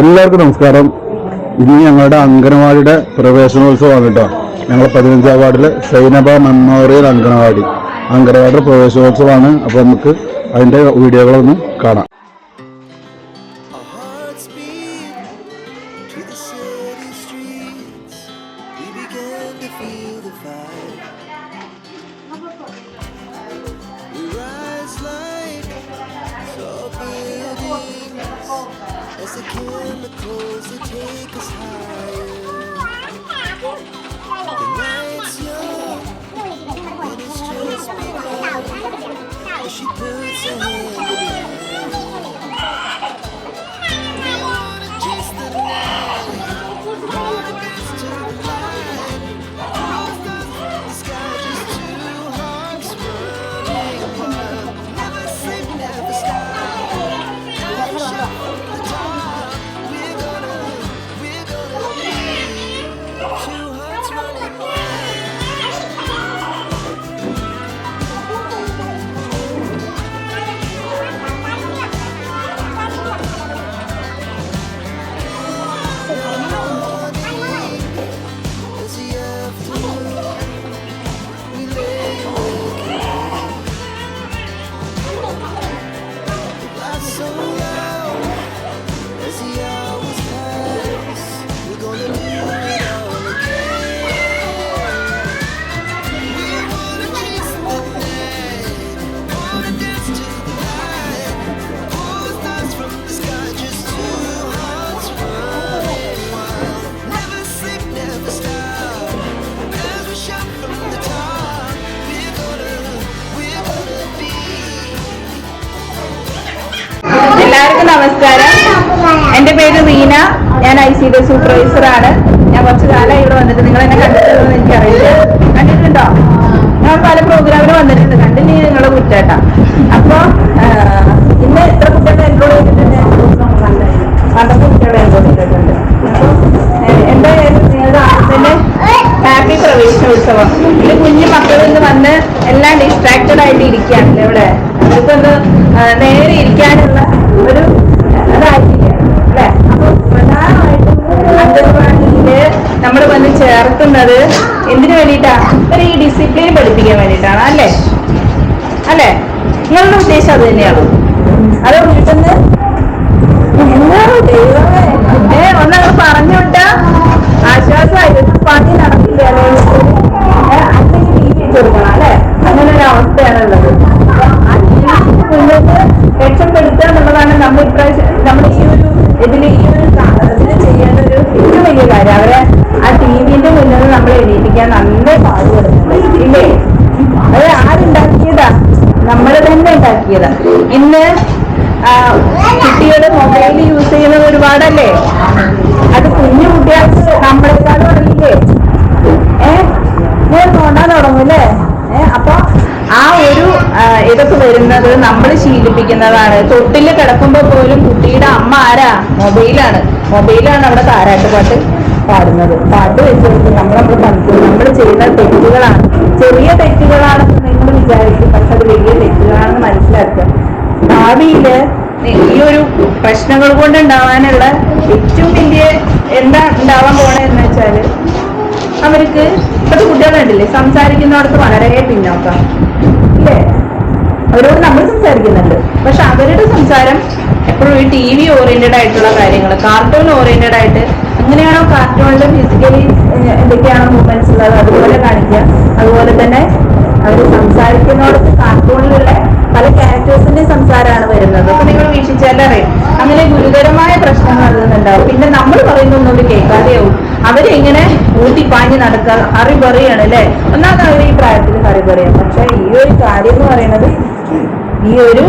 എല്ലാവർക്കും നമസ്കാരം. ഇന്ന് ഞങ്ങളുടെ അംഗനവാടിയുടെ പ്രവേശനോത്സവമാണ് കേട്ടോ. ഞങ്ങൾ പതിനഞ്ചാം വാർഡിലെ സൈനബ മെമ്മോറിയൽ അംഗനവാടി. അംഗനവാടിയുടെ പ്രവേശനോത്സവമാണ്. അപ്പോൾ നമുക്ക് അതിന്റെ വീഡിയോകളൊന്ന് കാണാം. Feel the fire. As the chemicals they take us higher. The night's young and it's just begun. As she puts her hand നമസ്കാരം എന്റെ പേര് റീന. ഞാൻ ഐ സി ഡി സൂപ്പർവൈസർ ആണ്. ഞാൻ കുറച്ച് കാലമായി ഇവിടെ വന്നിട്ട് നിങ്ങൾ എന്നെ കണ്ടിട്ടുണ്ടെന്ന് എനിക്കറിയില്ല. കണ്ടിട്ടുണ്ടോ? ഞാൻ പല പ്രോഗ്രാമിന് വന്നിട്ടുണ്ട്. കണ്ടില്ലേ നിങ്ങളെ കുറ്റേട്ടാ അപ്പൊ ചേർക്കുന്നത് എന്തിനു വേണ്ടിയിട്ടാ? ഈ ഡിസിപ്ലിൻ പഠിപ്പിക്കാൻ വേണ്ടിയിട്ടാണ് അല്ലേ? അല്ലേ? നിങ്ങളുടെ ഉദ്ദേശം അത് തന്നെയാണ്. അതോ വീട്ടിൽ നിന്ന് എന്താണ് ദൈവമേ ഏ ഒന്നങ്ങ് പറഞ്ഞു വിട്ടാ ആശ്വാസമായി പണി ഉണ്ടാക്കിയതാ ഇന്ന് കുട്ടികൾ മൊബൈൽ യൂസ് ചെയ്യുന്നത് ഒരുപാടല്ലേ? അത് കുഞ്ഞു കുട്ടികൾക്ക് നമ്മളെക്കാളും അറിയില്ലേ? ഏ? ഞാൻ തോണ്ടാൻ തുടങ്ങൂല്ലേ ഏ അപ്പൊ ആ ഒരു ഇതൊക്കെ വരുന്നത് നമ്മൾ ശീലിപ്പിക്കുന്നതാണ്. തൊട്ടിൽ കിടക്കുമ്പോ പോലും കുട്ടിയുടെ അമ്മ ആരാ? മൊബൈലാണ്. മൊബൈലാണ് അവിടെ താരാട്ട് പാട്ട് പാടുന്നത്. പാട്ട് വെച്ചിട്ട് നമ്മൾ നമ്മൾ നമ്മൾ ചെയ്യുന്ന തെറ്റുകളാണ്. ചെറിയ തെറ്റുകളാണെന്ന് നിങ്ങൾ വിചാരിച്ചു പക്ഷെ അത് വലിയ തെറ്റുകളാണെന്ന് മനസ്സിലാക്കുക. ഭാവിയിൽ ഈ ഒരു പ്രശ്നങ്ങൾ കൊണ്ട് ഉണ്ടാവാനുള്ള ഏറ്റവും വലിയ എന്താ ഉണ്ടാവാൻ പോണേ എന്ന് വെച്ചാൽ അവർക്ക് ഇപ്പത്തെ കുട്ടികളുണ്ടല്ലേ സംസാരിക്കുന്നിടത്ത് വളരെ പിന്നോക്കം. അല്ലേ അവരോട് നമ്മൾ സംസാരിക്കുന്നുണ്ട്. പക്ഷെ അവരുടെ സംസാരം എപ്പോഴും ഈ ടി വി ഓറിയന്റഡ് ആയിട്ടുള്ള കാര്യങ്ങൾ കാർട്ടൂൺ ഓറിയന്റഡ് ആയിട്ട് അങ്ങനെയാണോ കാർട്ടൂണിൽ ഫിസിക്കലി എന്തൊക്കെയാണോ മൂവ്മെന്റ്സ് ഉള്ളത്? അതുപോലെ അപ്പൊ ചിലരെ. അങ്ങനെ ഗുരുതരമായ പ്രശ്നങ്ങൾ അതിനുണ്ടാവും. പിന്നെ നമ്മൾ പറയുന്നൊന്നും ഒരു കേൾക്കാതെയാവും അവരിങ്ങനെ ഊട്ടിപ്പാഞ്ഞ് നടക്കുക പറയാണ് അല്ലേ? ഒന്നാമത് അവർ ഈ പ്രായത്തിൽ ഹറിബറിയാണ് പക്ഷെ ഈ ഒരു കാര്യം എന്ന് പറയുന്നത് ഈ ഒരു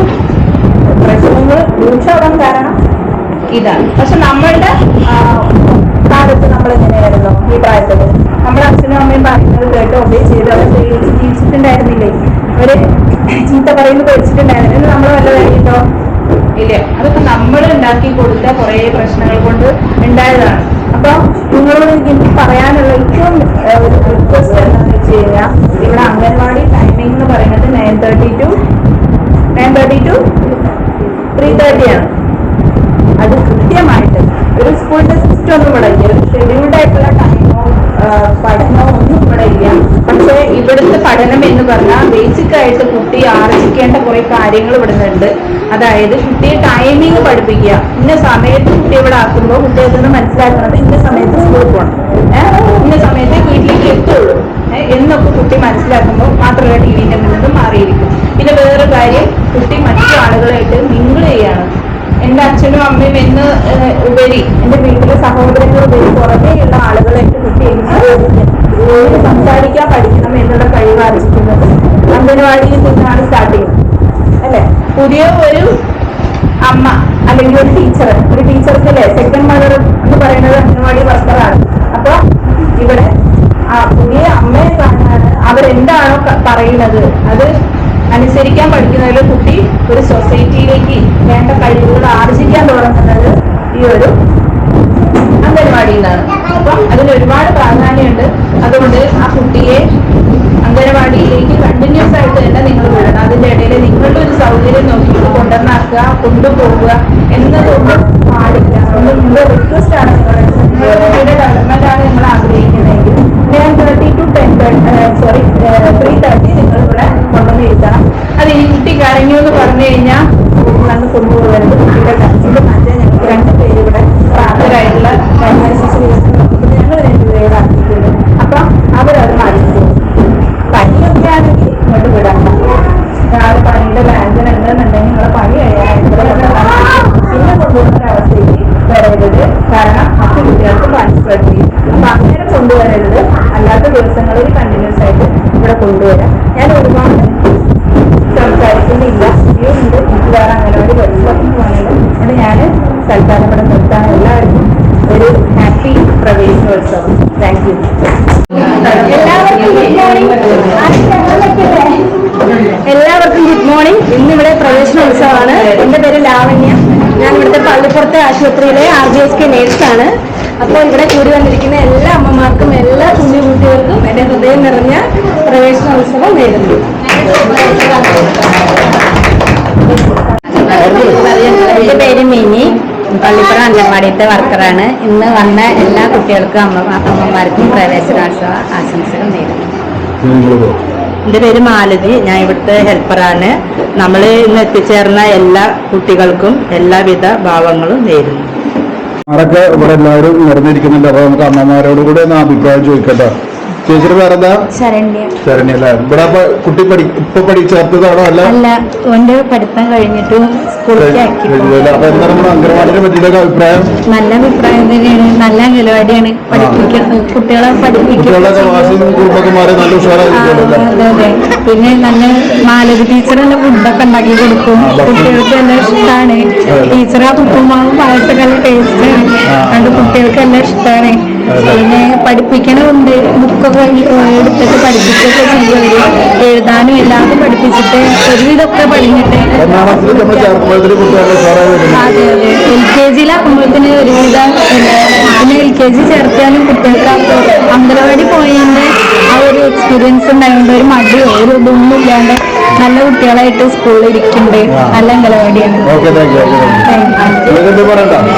പ്രശ്നങ്ങൾ രൂക്ഷമാവാൻ കാരണം ഇതാണ്. പക്ഷെ നമ്മളുടെ കാലത്ത് നമ്മൾ എങ്ങനെയായിരുന്നു ഈ പ്രായത്തിൽ നമ്മുടെ അച്ഛനും അമ്മയും പറയുന്നത് കേട്ട് ഒബേ ചെയ്ത് അവർ ജീവിച്ചിട്ടുണ്ടായിരുന്നില്ലേ? അവർ ചീത്ത പറയുന്നത് പഠിച്ചിട്ടുണ്ടായിരുന്നു നമ്മൾ വല്ല നമ്മൾ ഉണ്ടാക്കി കൊടുത്ത കുറെ പ്രശ്നങ്ങൾ കൊണ്ട് ഉണ്ടായതാണ്. അപ്പൊ നിങ്ങളോട് എനിക്ക് പറയാനുള്ള ഏറ്റവും ഒരു റിക്വസ്റ്റ് എന്താണെന്ന് വെച്ച് കഴിഞ്ഞാൽ ഇവിടെ അംഗൻവാടി ടൈമിംഗ് എന്ന് പറയുന്നത് nine thirty to nine thirty to three thirty ആണ്. അത് കൃത്യമായിട്ട് ഒരു സ്കൂളിന്റെ സിസ്റ്റം ഒന്നും ഇവിടെ ഇല്ല. ഒരു ഷെഡ്യൂൾഡ് ആയിട്ടുള്ള ടൈമോ പഠനമോ ഒന്നും ഇവിടെ ഇല്ല. പക്ഷേ ഇവിടുത്തെ പഠനം എന്ന് പറഞ്ഞാൽ ബേസിക് ആയിട്ട് കുട്ടി ആർജിക്കേണ്ട കുറെ കാര്യങ്ങൾ ഉണ്ട് അതായത് കുട്ടിയെ ടൈമിങ് പഠിപ്പിക്കുക. ഇന്ന സമയത്ത് കുട്ടി ഇവിടെ ആക്കുമ്പോൾ കുട്ടിയെ നിന്ന് മനസ്സിലാക്കുന്നത്? ഇന്ന സമയത്ത് സ്കൂളിൽ പോകണം ഇന്ന സമയത്ത് വീട്ടിലേക്ക് എത്തുള്ളൂ. എന്നൊക്കെ കുട്ടി മനസ്സിലാക്കുമ്പോൾ മാത്രമല്ല ടി വിന്റെ മുന്നിൽ മാറിയിരിക്കും. പിന്നെ വേറെ കാര്യം കുട്ടി മറ്റു ആളുകളായിട്ട് മിങ്കിൾ ചെയ്യാണ്. എന്റെ അച്ഛനും അമ്മയും എന്ന് ഉപരി എന്റെ വീട്ടിലെ സഹോദരങ്ങൾ ഉപരി പുറമേയുള്ള ആളുകളായിട്ട് കുട്ടി എനിക്ക് എങ്ങനെ സംസാരിക്കാൻ പഠിക്കണം എന്നുള്ള കഴിവ് ആർജിക്കുന്നത് അംഗനവാടിയിൽ നിന്നാണ് സ്റ്റാർട്ട് ചെയ്യുന്നത്. അല്ലെ? പുതിയ ഒരു അമ്മ അല്ലെങ്കിൽ ഒരു ടീച്ചർ ഒരു ടീച്ചർക്ക് അല്ലേ? സെക്കൻഡ് മദർ എന്ന് പറയുന്നത് അംഗനവാടി വർക്കറാണ് അപ്പൊ ഇവിടെ പുതിയ അമ്മയെ കാണാൻ അവരെന്താണോ പറയുന്നത് അത് അനുസരിക്കാൻ പഠിക്കുന്നതിൽ കുട്ടി ഒരു സൊസൈറ്റിയിലേക്ക് വേണ്ട കഴിവുകൾ ആർജിക്കാൻ തുടങ്ങുന്നത് ഈ ഒരു അംഗൻവാടിയിൽ നിന്നാണ്. അപ്പം അതിന് ഒരുപാട് പ്രാധാന്യമുണ്ട്. അതുകൊണ്ട് ആ കുട്ടിയെ അംഗനവാടിയിലേക്ക് കണ്ടിന്യൂസ് ആയിട്ട് തന്നെ നിങ്ങൾ വിടണം. അതിന്റെ ഇടയിൽ നിങ്ങളുടെ ഒരു സൗകര്യം നോക്കിയിട്ട് കൊണ്ടുവന്നാക്കുക കൊണ്ടുപോവുക എന്നതൊന്നും പാടില്ല. അതുകൊണ്ട് റിക്വസ്റ്റ് ആണ് നിങ്ങളുടെ വേറെ അംഗനവാടി പോകുന്നുണ്ട് അതുകൊണ്ട് ഞാൻ തൽക്കാലം ഇവിടെ നിർത്താൻ എല്ലാവർക്കും ഒരു ഹാപ്പി പ്രവേശനോത്സവം. താങ്ക് യു എല്ലാവർക്കും ഗുഡ് മോർണിംഗ് ഇന്ന് ഇവിടെ പ്രവേശനോത്സവമാണ്. എന്റെ പേര് ലാവണ്യ. ഞാൻ ഇവിടുത്തെ പള്ളിപ്പുറത്തെ ആശുപത്രിയിലെ ആർ ജി എസ് കെ നേഴ്സാണ് അപ്പോൾ ഇവിടെ കൂടി വന്നിരിക്കുന്ന എല്ലാ അമ്മമാർക്കും എല്ലാ കുഞ്ഞു കുട്ടികൾക്കും എന്റെ ഹൃദയം നിറഞ്ഞ പ്രവേശനോത്സവം നേരുന്നു. എന്റെ പേര് മിനി. പള്ളിപ്പുറം അംഗൻവാടിയത്തെ വർക്കറാണ്. ഇന്ന് വന്ന എല്ലാ കുട്ടികൾക്കും അമ്മ അമ്മമാർക്കും പ്രവേശനോത്സവ ആശംസകൾ നേരുന്നു. എന്റെ പേര് മാലതി. ഞാൻ ഇവിടുത്തെ ഹെൽപ്പറാണ്. നമ്മൾ ഇന്ന് എത്തിച്ചേർന്ന എല്ലാ കുട്ടികൾക്കും എല്ലാവിധ ഭാവങ്ങളും നേരുന്നു. ഇവിടെ എല്ലാവരും നിറഞ്ഞിരിക്കുന്നുണ്ട്? അപ്പൊ നമുക്ക് അമ്മമാരോട് കൂടെ ഒന്ന് അഭിപ്രായം ചോദിക്കട്ടെ. ചേച്ചിയുടെ പേരെന്താ? ശരണ്യ. ശരണ്യ അല്ലേ? ഇവിടെ കുട്ടി പഠി ഇപ്പൊ പഠി ചേർത്തതാണോ അല്ല? അല്ല ഓന്റെ പഠിത്തം കഴിഞ്ഞിട്ട്. അപ്പൊ എന്താണ് നമ്മുടെ അംഗനവാടിനെ പറ്റിയൊക്കെ അഭിപ്രായം? നല്ല അഭിപ്രായം തന്നെയാണ്. നല്ല അംഗനവാടിയാണ്. പഠിപ്പിക്കുന്നത് കുട്ടികളെ കുറുമ്പൊക്കെ മാറി നല്ല അതെ പിന്നെ നല്ല മാലതി ടീച്ചർ തന്നെ ഫുഡൊക്കെ ഉണ്ടാക്കി കൊടുക്കും. കുട്ടികൾക്ക് എല്ലാം ഇഷ്ടമാണ് ടീച്ചർ ആ ഉപ്പുമാവും പായസമൊക്കെ ടേസ്റ്റ് ആണ്. അതുകൊണ്ട് കുട്ടികൾക്ക് എല്ലാം ഇഷ്ടമാണ് പിന്നെ പഠിപ്പിക്കണമുണ്ട്. ബുക്കൊക്കെ എടുത്തിട്ട് പഠിപ്പിച്ചൊക്കെ ചെയ്യുമവര് എഴുതാനും എല്ലാതും പഠിപ്പിച്ചിട്ട് ഒരുവിധമൊക്കെ പഠിഞ്ഞിട്ട് അതെ അതെ. എൽ കെ ജിയിലാക്കുമ്പോഴത്തേന് ഒരുവിധം പിന്നെ എൽ കെ ജി ചേർത്താലും കുട്ടികൾക്ക് അംഗനവാടി പോയതിന്റെ ആ ഒരു എക്സ്പീരിയൻസ് ഉണ്ടായതുകൊണ്ട് ഒരു മടിയോ ഒരു ഇതൊന്നും ഇല്ലാണ്ട് നല്ല കുട്ടികളായിട്ട് സ്കൂളിൽ ഇരിക്കുന്നുണ്ട്. നല്ല ഓക്കെ താങ്ക്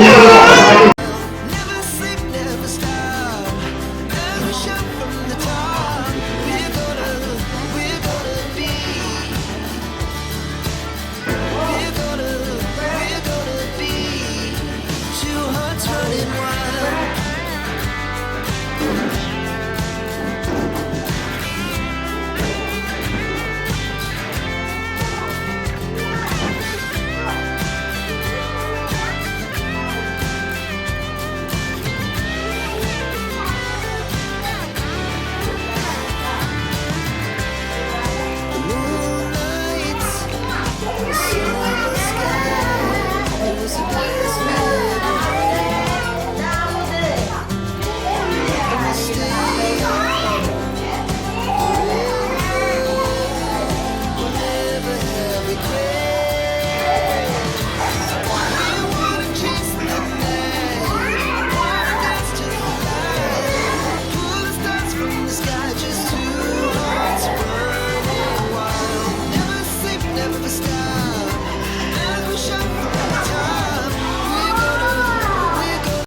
യു